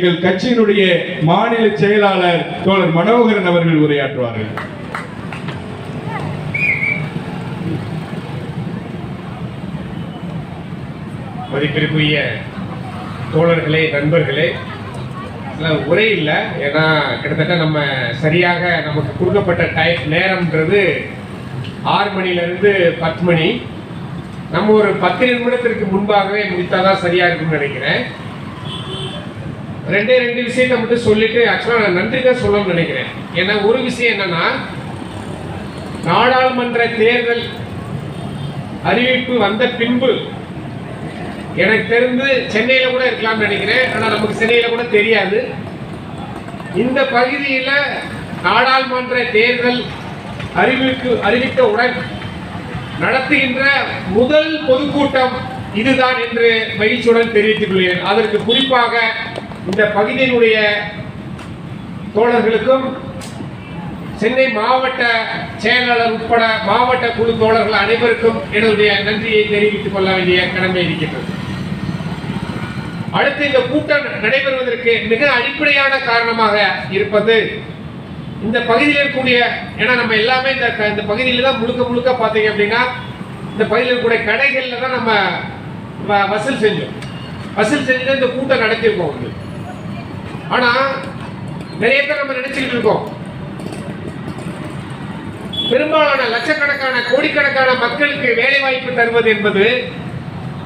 எங்கள் கட்சியினுடைய மாநில செயலாளர் தோழர் மனோகரன் அவர்கள் உரையாற்றுவார்கள். மதிப்பிற்குரிய தோழர்களே நண்பர்களே உரை இல்லை. ஏன்னா கிட்டத்தட்ட நம்ம சரியாக நமக்கு கொடுக்கப்பட்ட டைம் நேரம்ன்றது ஆறு மணிலேருந்து பத்து மணி. நம்ம ஒரு பத்து நிமிடத்திற்கு முன்பாகவே முடித்தாதான் சரியாக இருக்கும்னு நினைக்கிறேன். ரெண்டே ரெண்டு விஷயத்தை மட்டும் சொல்லிட்டு ஆக்சுவலாக நான் நன்றி தான் சொல்லணும்னு நினைக்கிறேன். ஏன்னா ஒரு விஷயம் என்னன்னா நாடாளுமன்ற தேர்தல் அறிவிப்பு வந்த பின்பு எனக்கு தெரிந்து சென்னையில் கூட இருக்கலாம்னு நினைக்கிறேன். ஆனால் நமக்கு சென்னையில் கூட தெரியாது. இந்த பகுதியில் நாடாளுமன்ற தேர்தல் அறிவிப்பு அறிவித்தவுடன் நடத்துகின்ற முதல் பொதுக்கூட்டம் இதுதான் என்று மகிழ்ச்சியுடன் தெரிவித்துக் கொள்கிறேன். அதற்கு குறிப்பாக இந்த பகுதியினுடைய தோழர்களுக்கும் சென்னை மாவட்ட செயலாளர் உட்பட மாவட்ட குழு தோழர்கள் அனைவருக்கும் என்னுடைய நன்றியை தெரிவித்துக் கொள்ள வேண்டிய கடமை இருக்கின்றது. அடுத்து இந்த கூட்டம் நடைபெறுவதற்கு மிக அடிப்படையான காரணமாக இருப்பது இந்த பகுதியில் இருக்கக்கூடிய ஏன்னா நம்ம எல்லாமே இந்த இந்த பகுதியில் தான் முழுக்க முழுக்க பார்த்தீங்க அப்படின்னா இந்த பகுதியில் இருக்கக்கூடிய கடைகளில் தான் நம்ம வ- வசூல் செஞ்சோம். வசூல் செஞ்சு தான் இந்த கூட்டம் நடத்தியிருக்கோம். உங்களுக்கு ஆனா நிறைய பேர் நம்ம நினைச்சுக்கிட்டு இருக்கோம். பெரும்பாலான லட்சக்கணக்கான கோடிக்கணக்கான மக்களுக்கு வேலை வாய்ப்பு தருவது என்பது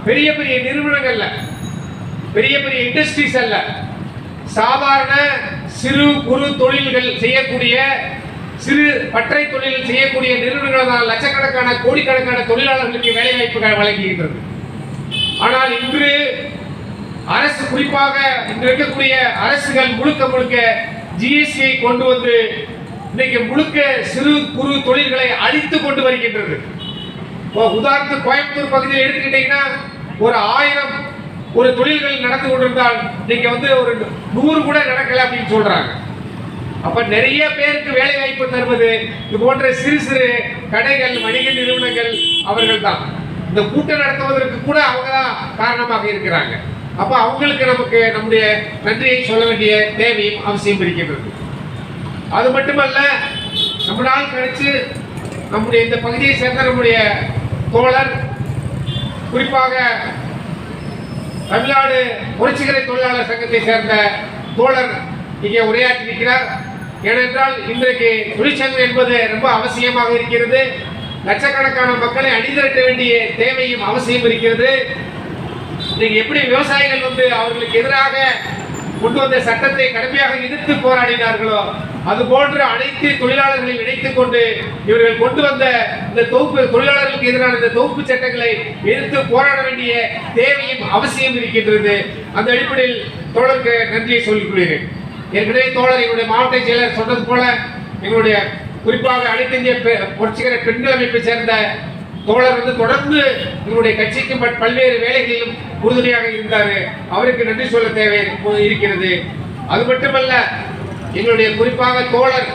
பெரிய பெரிய நிறுவனங்கள்ல பெரிய பெரிய இண்டஸ்ட்ரீஸ் அல்ல. சாதாரண சிறு குறு தொழில்கள் செய்யக்கூடிய சிறு பற்றை தொழில் செய்யக்கூடிய நிறுவனங்கள் தான் லட்சக்கணக்கான கோடிக்கணக்கான தொழிலாளர்களுக்கு வேலை வாய்ப்புகள் வழங்குகின்றது ஆனால் இன்று குறிப்பாக இன்று இருக்கக்கூடிய அரசுகள் முழுக்க முழுக்க ஜிஎஸ்டியை கொண்டு வந்து இன்னைக்கு முழுக்க சிறு குறு தொழில்களை அழித்து கொண்டு வருகின்றது. இப்போ உதாரணத்துக்கு கோயம்புத்தூர் பகுதியில் எடுத்துக்கிட்டீங்கன்னா ஒரு ஆயிரம் ஒரு தொழில்கள் நடந்து கொண்டிருந்தால் இன்னைக்கு வந்து ஒரு நூறு கூட நடக்கல அப்படின்னு சொல்றாங்க. அப்ப நிறைய பேருக்கு வேலை வாய்ப்பு தருவது இது போன்ற சிறு சிறு கடைகள் வணிக நிறுவனங்கள் அவர்கள் தான் இந்த கூட்டம் நடத்துவதற்கு கூட அவங்க தான் காரணமாக இருக்கிறாங்க. அப்ப அவங்களுக்கு நமக்கு நம்முடைய நன்றியை சொல்ல வேண்டிய தேவையும் அவசியம் இருக்கின்றது. அது மட்டுமல்ல ரொம்ப நாள் கழிச்சு நம்முடைய இந்த பகுதியை சேர்ந்த நம்முடைய தோழர் குறிப்பாக தமிழ்நாடு புரட்சிகரை தொழிலாளர் சங்கத்தை சேர்ந்த தோழர் இங்கே உரையாற்றியிருக்கிறார் ஏனென்றால் இன்றைக்கு தொழிற்சங்கம் என்பது ரொம்ப அவசியமாக இருக்கிறது. லட்சக்கணக்கான மக்களை அணிதிரட்ட வேண்டிய தேவையும் அவசியம் இருக்கிறது. நீங்க எப்படி விவசாயிகள் வந்து அவர்களுக்கு எதிராக கொண்டு வந்த சட்டத்தை கடுமையாக எதிர்த்து போராடினார்களோ அது போன்று அனைத்து தொழிலாளர்களை இணைத்துக் கொண்டு இவர்கள் கொண்டு வந்த இந்த தொகுப்பு தொழிலாளர்களுக்கு எதிரான இந்த தொகுப்பு சட்டங்களை எதிர்த்து போராட வேண்டிய தேவையும் அவசியம் இருக்கின்றது. அந்த அடிப்படையில் தோழருக்கு நன்றியை சொல்லிக் கொள்கிறேன் ஏற்கனவே தோழர் எங்களுடைய மாவட்ட செயலர் சொன்னது போல எங்களுடைய குறிப்பாக அனைத்து இந்திய பெ- புரட்சிகர பெண்கள் அமைப்பை சேர்ந்த தோழர் வந்து தொடர்ந்து எங்களுடைய கட்சிக்கு பட் பல்வேறு வேலைகளிலும் உறுதுணையாக இருந்தார். அவருக்கு நன்றி சொல்ல தேவை இருக்கிறது. அது மட்டுமல்ல எங்களுடைய குறிப்பாக தோழர்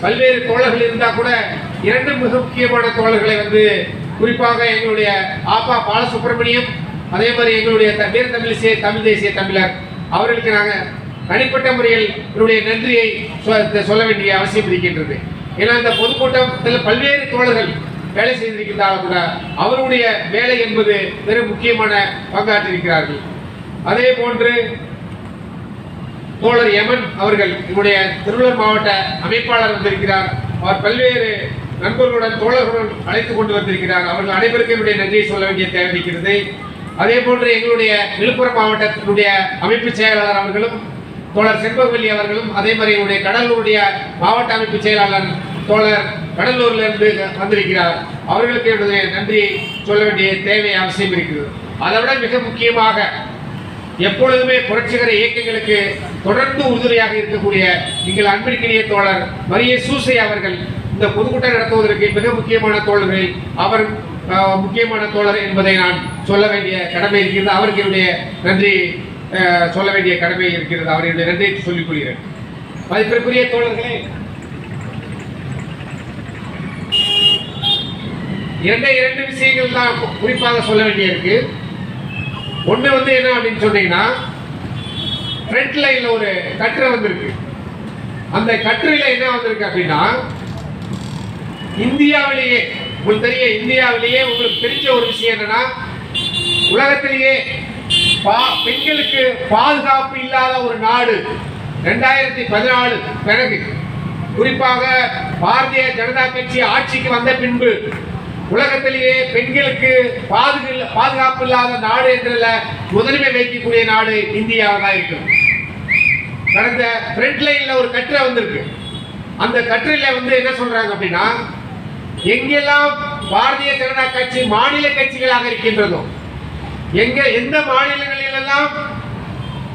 பல்வேறு தோழர்கள் இருந்தா கூட இரண்டு மிக முக்கியமான தோழர்களை வந்து குறிப்பாக எங்களுடைய ஆப்பா பாலசுப்ரமணியம் அதே மாதிரி எங்களுடைய த- வீர தமிழிசை தமிழ் தேசிய தமிழர். அவர்களுக்கு நாங்கள் தனிப்பட்ட முறையில் என்னுடைய நன்றியை சொ- சொல்ல வேண்டிய அவசியம் இருக்கின்றது. ஏன்னா இந்த பொதுக்கூட்டத்தில் பல்வேறு தோழர்கள் வேலை செய்திருக்கின்றாலும் கூட அவருடைய வேலை என்பது மிக முக்கியமான பங்காற்றிருக்கிறார்கள் அதே போன்று தோழர் யமன் அவர்கள் என்னுடைய திருவள்ளூர் மாவட்ட அமைப்பாளர் வந்திருக்கிறார். அவர் பல்வேறு நண்பர்களுடன் தோழர்களுடன் அழைத்துக் கொண்டு வந்திருக்கிறார். அவர்கள் அனைவருக்கும் என்னுடைய நன்றியை சொல்ல வேண்டிய தேவை இருக்கிறது. அதே போன்று எங்களுடைய விழுப்புரம் மாவட்டத்தினுடைய அமைப்பு செயலாளர் அவர்களும் தோழர் செண்பகவல்லி அவர்களும் அதே மாதிரி என்னுடைய கடலூருடைய மாவட்ட அமைப்பு செயலாளர் தோழர் கடலூர்ல இருந்து வந்திருக்கிறார். அவர்களுக்கு என்னுடைய நன்றியை சொல்ல வேண்டிய தேவை அவசியம் இருக்கிறது. அதை விட மிக முக்கியமாக எப்பொழுதுமே புரட்சிகர இயக்கங்களுக்கு தொடர்ந்து உறுதுணையாக இருக்கக்கூடிய எங்கள் அன்பிற்கினிய தோழர் மரிய சூசை அவர்கள் இந்த பொதுக்கூட்டம் நடத்துவதற்கு மிக முக்கியமான தோழர்கள் அவர் முக்கியமான தோழர் என்பதை நான் சொல்ல வேண்டிய கடமை இருக்கிறது. அவருக்கு என்னுடைய நன்றி சொல்ல வேண்டிய கடமை இருக்கிறது. அவருடைய நன்றியை சொல்லிக் கொள்கிறேன். மதிப்பிற்குரிய தோழர்களே இரண்டே இரண்டு விஷயங்கள் தான் குறிப்பாக சொல்ல வேண்டியிருக்கு. ஒன்று வந்து என்ன அப்படின்னு சொன்னீங்கன்னா ஃப்ரண்ட் லைனில் ஒரு கற்றை வந்திருக்கு. அந்த கற்றையில் என்ன வந்திருக்கு அப்படின்னா இந்தியாவிலேயே உங்களுக்கு தெரிய இந்தியாவிலேயே உங்களுக்கு தெரிஞ்ச ஒரு விஷயம் என்னன்னா உலகத்திலேயே பா- பெண்களுக்கு பாதுகாப்பு இல்லாத ஒரு நாடு ரெண்டாயிரத்தி பதினாலு பிறகு. குறிப்பாக பாரதிய ஜனதா கட்சி ஆட்சிக்கு வந்த பின்பு உலகத்திலேயே பெண்களுக்கு பாதுகா பாதுகாப்பு இல்லாத நாடு என்றதுல முதன்மை வைக்கக்கூடிய நாடு இந்தியாவாக தான் கடந்த ஃப்ரண்ட் லைன்ல ஒரு கட்டுரை வந்திருக்கு. அந்த கட்டுரையில வந்து என்ன சொல்றாங்க அப்படின்னா எங்கெல்லாம் பாரதிய ஜனதா கட்சி மாநில கட்சிகளாக இருக்கின்றதோ எங்க எந்த மாநிலங்களிலெல்லாம்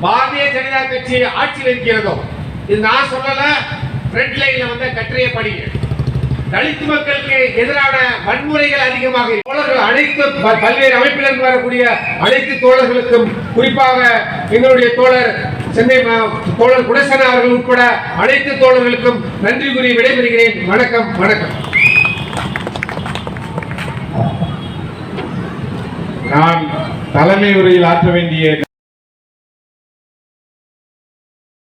பாரதிய ஜனதா கட்சி ஆட்சியில் வைக்கிறதோ இது நான் சொல்லல ஃப்ரண்ட் லைன்ல வந்து கட்டுரையை படிக்கிறேன் தலித் மக்களுக்கு எதிரான வன்முறைகள் அதிகமாக தோழர்கள் அனைத்து பல்வேறு அமைப்பிலிருந்து வரக்கூடிய அனைத்து தோழர்களுக்கும் குறிப்பாக எங்களுடைய தோழர் சென்னை தோழர் குணசேன அவர்கள் உட்பட அனைத்து தோழர்களுக்கும் நன்றி கூறி விடைபெறுகிறேன். வணக்கம் வணக்கம். நான் தலைமை உரையில் ஆற்ற வேண்டிய